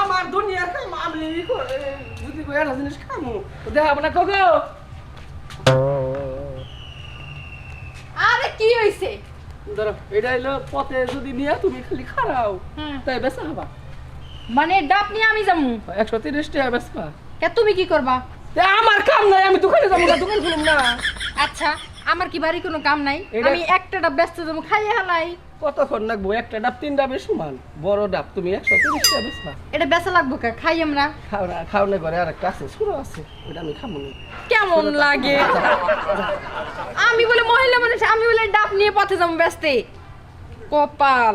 আমার দুনিয়ার কাম আমি যদি একটা জিনিস খামু দেখাবো না কগো আরে কি হইছে? ধরো এটা হইল পথে যদি নিয়ে তুমি খালি খারাও হুম। তাই বেচা হবা। মানে ডাব নিয়ে আমি যাব একশো তিরিশ টাকা বেচবা। তুমি কি করবা? আমার কাম নাই আমি দোকানে যাব না দোকান খুলুম না। আচ্ছা। আমার কি বাড়ি কোনো কাম নাই? আমি একটা ডাব ব্যস্ত যাব খাইয়ে হালাই কতক্ষণ লাগবো? একটা ডাব তিন ডাবের সমান। বড় ডাব তুমি একশো তিরিশ টাকা বেচবা এটা বেচা লাগবো কা? খাই আমরা। খাও না খাও না ঘরে আর একটা আছে শুরু আছে ওটা আমি খাব না। কেমন লাগে? আমি বলে মহিলা মানুষ আমি বলে ডাব নিয়ে পথে যাব ব্যস্তে। কপাল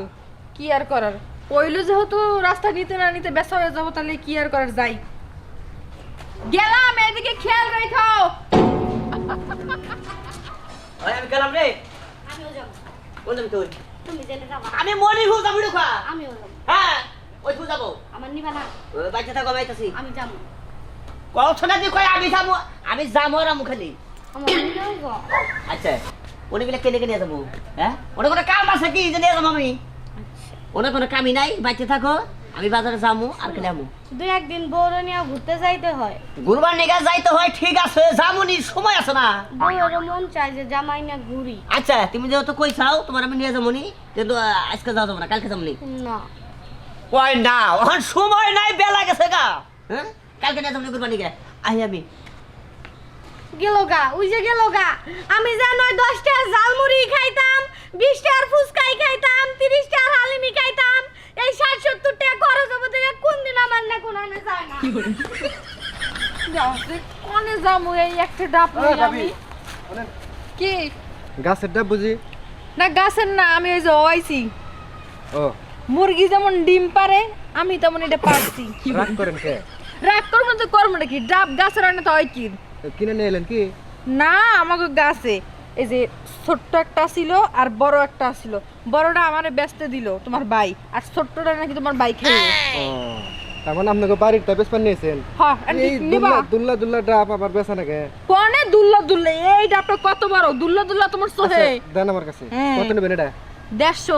কি আর করার? পইলো যেহেতু রাস্তা নিতে না নিতে ব্যস্ত হয়ে যাব তাহলে কি আর করার যাই গেলাম এদিকে খেয়াল রেখো। যাবি তুই? তুমি জেলে যাব। আমি মরি যাবি খা আমি যাব হ্যাঁ ওই যাব। আমার নিবা না। বাচ্চা থাকো আমি যাব। তুই কই আমি যাব আমি যাব আর আচ্ছা উনি বলে কেনে কেনে যাব? হ্যাঁ? ওনে কোনো কাম আছে কি যে নিয়ে যাব আমি? ওনে কোনো কামই নাই? বাইতে থাকো। আমি বাজারে যাব আর খেলে আমু দুই একদিন বউরে নিয়ে ঘুরতে যাইতে হয়। গুরবার নিগা যাইতে হয় ঠিক আছে যামুনি সময় আছে না। বউয়ের মন চায় যে জামাই না ঘুরি। আচ্ছা তুমি যেহেতু কই চাও তোমার আমি নিয়ে যাব নি কিন্তু আজকে যাওয়া যাব না কালকে যাব নি। কই না ওখান সময় নাই বেলা গেছে গা। হ্যাঁ? কালকে নিয়ে যাব গুরবার নিগা আহি আমি। গেল গা ওই যে গেল গা। আমি জানো দশ টাকার ঝালমুড়ি খাইতাম বিশ টাকার ফুচকাই খাইতাম তিরিশ টাকার হালিমি খাইতাম এই ষাট সত্তর টাকা খরচ হবে থেকে কোন দিন আমার না কোন আনে যায় না কোনে যাব এই একটা ডাব নিয়ে আমি? কি? গাছের ডাব বুঝি? না গাছের না আমি ওই যে ওয়াইছি। ও। মুরগি যেমন ডিম পারে আমি তেমন এটা পারছি। রাগ করেন কে? রাগ করব তো করব নাকি ডাব গাছের রান্না তো হয় কি? কিনে নিয়ে এলেন কি? না আমাকে গাছে। এই যে ছোট্ট একটা ছিল আর বড় একটা ছিল। বড়টা আমারে ব্যস্ত দিল তোমার ভাই আর ছোট্টটা নাকি তোমার ভাই খেয়ে। তার মানে আপনাকে বাড়ির টাইপেস পান নিয়েছেন? হ্যাঁ এই দুল্লা দুল্লা ডাব আবার বেচা নাকি? কোনে দুল্লা দুল্লা? এই ডাবটা কত বড়? দুল্লা দুল্লা তোমার সোহে দেন আমার কাছে। হ্যাঁ। কত নেবেন এটা? দেড়শো।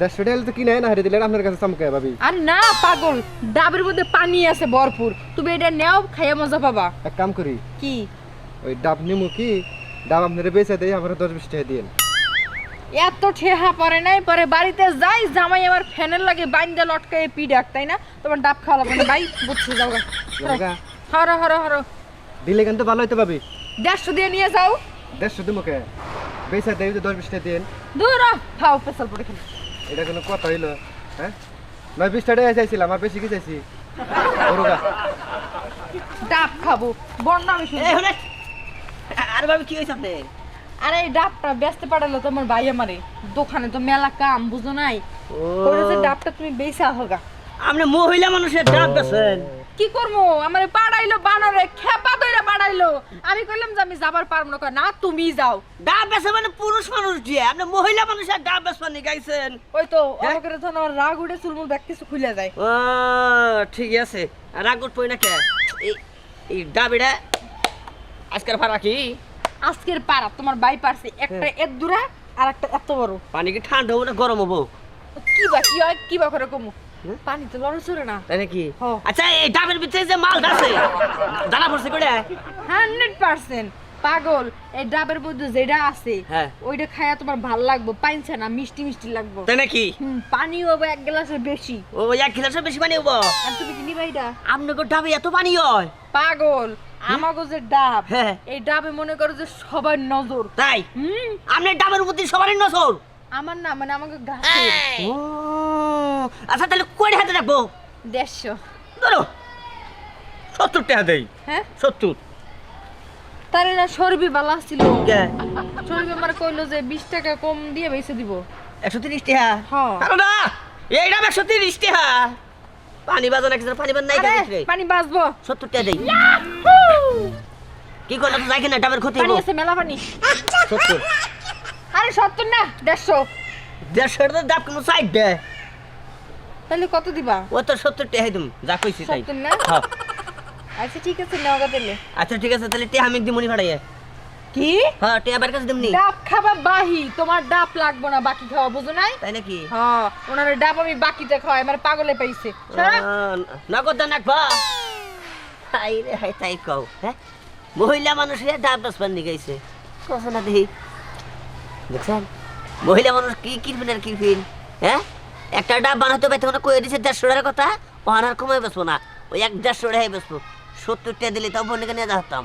দেড়শো টাকা তো কিনে না হারিয়ে দিলেন আপনার কাছে চমকে ভাবি। আর না পাগল। ডাবের মধ্যে পানি আছে ভরপুর। তুমি এটা নেও খাইয়া মজা পাবা। এক কাম করি কি? ওই ডাব নিমু কি? ডাব আপনারা বেচে দেয় আমার দশ বিশ টাকা দিন এত ঠেহা পরে নাই পরে বাড়িতে যাই জামাই আমার ফ্যানের লাগে বাইন্দা লটকায় পিডাক তাই না? তোমার ডাব খাওয়া লাগবে ভাই বুঝছে যাও? হরো হরো হরো। দিলে কিন্তু ভালো হইতে পাবি। দেড়শো দিয়ে নিয়ে যাও। দেড়শো দিমুকে বেচে দেয় দশ বিশ টাকা দিন। দূর খাও পেশাল পড়ে খেলে। এটা কোনো কথা হইল হ্যাঁ? নয় বিশ টাকা চাইছিলাম আর বেশি কি চাইছি? ডাব খাব বন্যা আমি শুনি আরে ভাবি কি হয়েছে আপনি আরে এই ডাবটা ব্যস্ত পাঠালো তোমার ভাই আমারে। দোকানে তো মেলা কাম বুঝো নাই? ডাবটা তুমি বেচা হোগা। আপনি মহিলা মানুষের ডাব বেছেন কি করব আমার পাড়াইলো বানরে খেপা দইরা পাড়াইলো। আমি কইলাম যে আমি যাবার পারব না। না তুমি যাও। ডাব বেছে মানে পুরুষ মানুষ দিয়ে। আপনি মহিলা মানুষের ডাব বেচবানি গাইছেন। ওই তো হ্যাঁ? আমাকে তখন আমার রাগ উঠে চুলমুল ব্যাগ কিছু খুলে যায়। ও ঠিক আছে। রাগ পই না কে? এই এই ডাব এটা আজকের ভাড়া কি? আজকের পাড়া তোমার বাই পারছে। একটা এত দূরা আর একটা এত বড়। পানি কি ঠান্ডা হব না গরম হব? কি বা কি হয় কি বা করে কমু? পানি তো লড়ে চলে না। তাই নাকি? হ্যাঁ। আচ্ছা এই ডাবের ভিতরে যে মাল আছে জানা পড়ছে হান্ড্রেড পার্সেন্ট। পাগল এই ডাবের মধ্যে যেটা আছে হ্যাঁ। ওইটা খায়া তোমার ভালো লাগবো পাইছে না মিষ্টি মিষ্টি লাগবো। তাই নাকি? পানি হবে এক গ্লাসের বেশি। ও এক গ্লাসের বেশি পানি হব? আর তুমি কি নিবা এটা? আপনাকে ডাবে এত পানি হয়? পাগল আমাগো যে ডাব হ্যাঁ। এই ডাবে মনে করো যে সবার নজর। তাই? হুম। আপনি ডাবের প্রতি সবারই নজর? আমার না মানে আমাকে গাছের ও আচ্ছা তাহলে কয় হাতে রাখব? দেড়শো। ধরো সত্তর টাকা দেই হ্যাঁ? সত্তর। তারে না সরবি বালা ছিল। সরবি আমার কইলো যে বিশ টাকা কম দিয়ে বেঁচে দিব। একশো তিরিশ টাকা হ্যাঁ। না এই ডাব একশো তিরিশ টাকা পানি বাজো নাকি পানি বাজ নাই পানি বাঁচবো। সত্তর টাকা দেই কি করলে তো যাই না ডাবের ক্ষতি পানি আছে মেলা পানি সত্তর আরে সত্তর না দেড়শো দেড়শো টাকা ডাব কোনো সাইড দে তাহলে কত দিবা ও তো সত্তর দিম যা কইছি তাই সত্তর না হ্যাঁ। আচ্ছা ঠিক আছে নেওয়া আচ্ছা ঠিক আছে তাহলে টেহা আমি দিমনি ভাড়াইয়ে কি হ্যাঁ বার কাছে দিমনি ডাব খাবা বাহি তোমার ডাব লাগবো না বাকি খাওয়া বুঝো নাই তাই নাকি হ্যাঁ ওনার ডাব আমি বাকিতে খাওয়াই আমার পাগলে পাইছে নগদ নাকবা হাই, তাই কও হ্যাঁ? মহিলা মানুষের ডাব বাসপান নিয়ে গেছে কথা না দেখি দেখছেন? মহিলা মানুষ কি কিনবেন আর কিনবেন হ্যাঁ? একটা ডাব বানাতে পারতে না কয়ে দিছে দেড়শো টাকার কথা ও আর কমে বেসবো না। ওই এক দেড়শো টাকায় বসবো। সত্তর টাকা দিলে তাও বন্ধুকে নিয়ে যেতাম